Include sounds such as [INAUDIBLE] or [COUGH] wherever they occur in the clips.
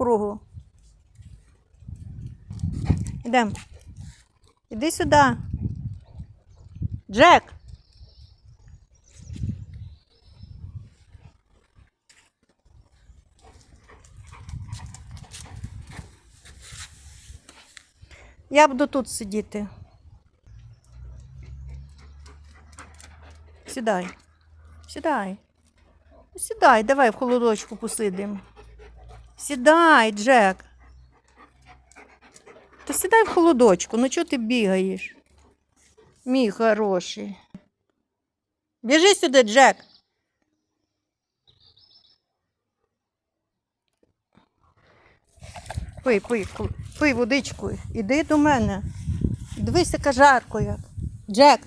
кругу. Ідемо. Іди сюди. Джек. Я буду тут сидіти. Сідай. Сідай. Ну, Сідай, давай в холодочку посидимо. Сідай, Джек. Та сідай в холодочку, ну чого ти бігаєш? Мій хороший. Біжи сюди, Джек. Пий, пий, пий водичку. Іди до мене. Дивись, яка жарко як. Джек.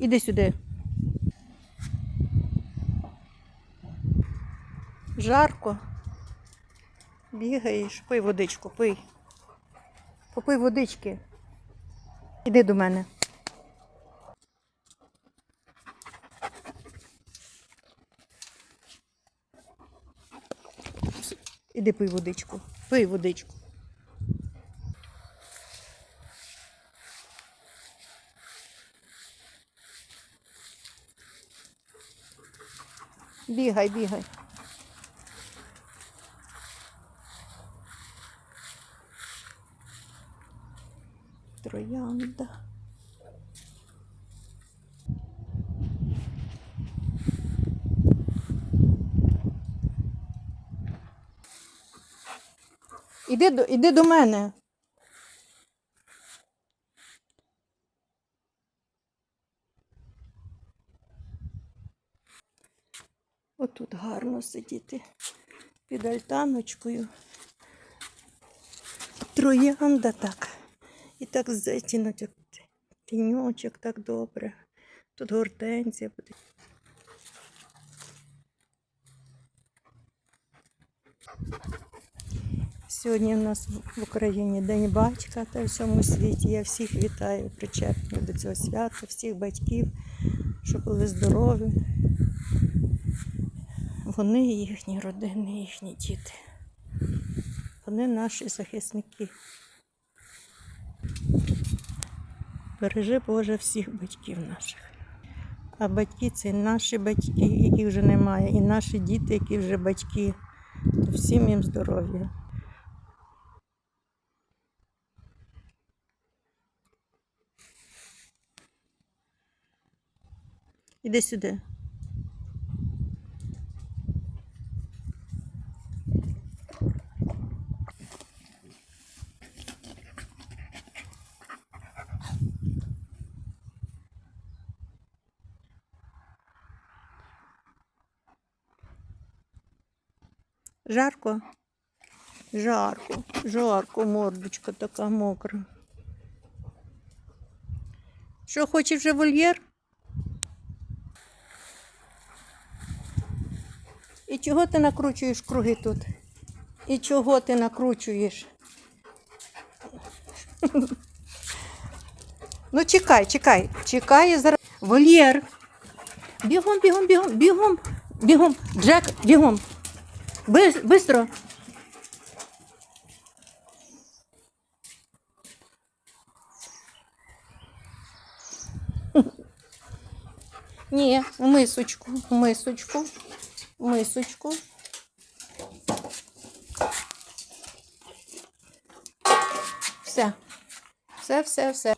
Іди сюди. Жарко. Бігаєш, пий водичку, пий. Попий водички. Іди до мене. Іди пий водичку. Пий водичку. Бігай, бігай. Троянда. Іди до, іди до мене. Отут гарно сидіти під альтаночкою. Троянда так. І так затінуть тіньочок так добре. Тут гортензія буде. Сьогодні у нас в Україні День батька та в всьому світі. Я всіх вітаю, причетних до цього свята, всіх батьків, щоб були здорові. Вони, їхні родини, їхні діти. Вони наші захисники. Бережи Боже всіх батьків наших. А батьки це наші батьки, яких вже немає, і наші діти, які вже батьки. То всім їм здоров'я. Іди сюди. Жарко? Жарко, жарко, мордочка така мокра. Що, хочеш вже вольєр? І чого ти накручуєш круги тут? І чого ти накручуєш? [LAUGHS] Ну, чекай, чекай, чекай зараз. Вольєр. Бігом, бігом, бігом, бігом, бігом. Джек, бігом. Бистро. Ні, в мисочку, в мисочку, в мисочку. Все. Все, все, все.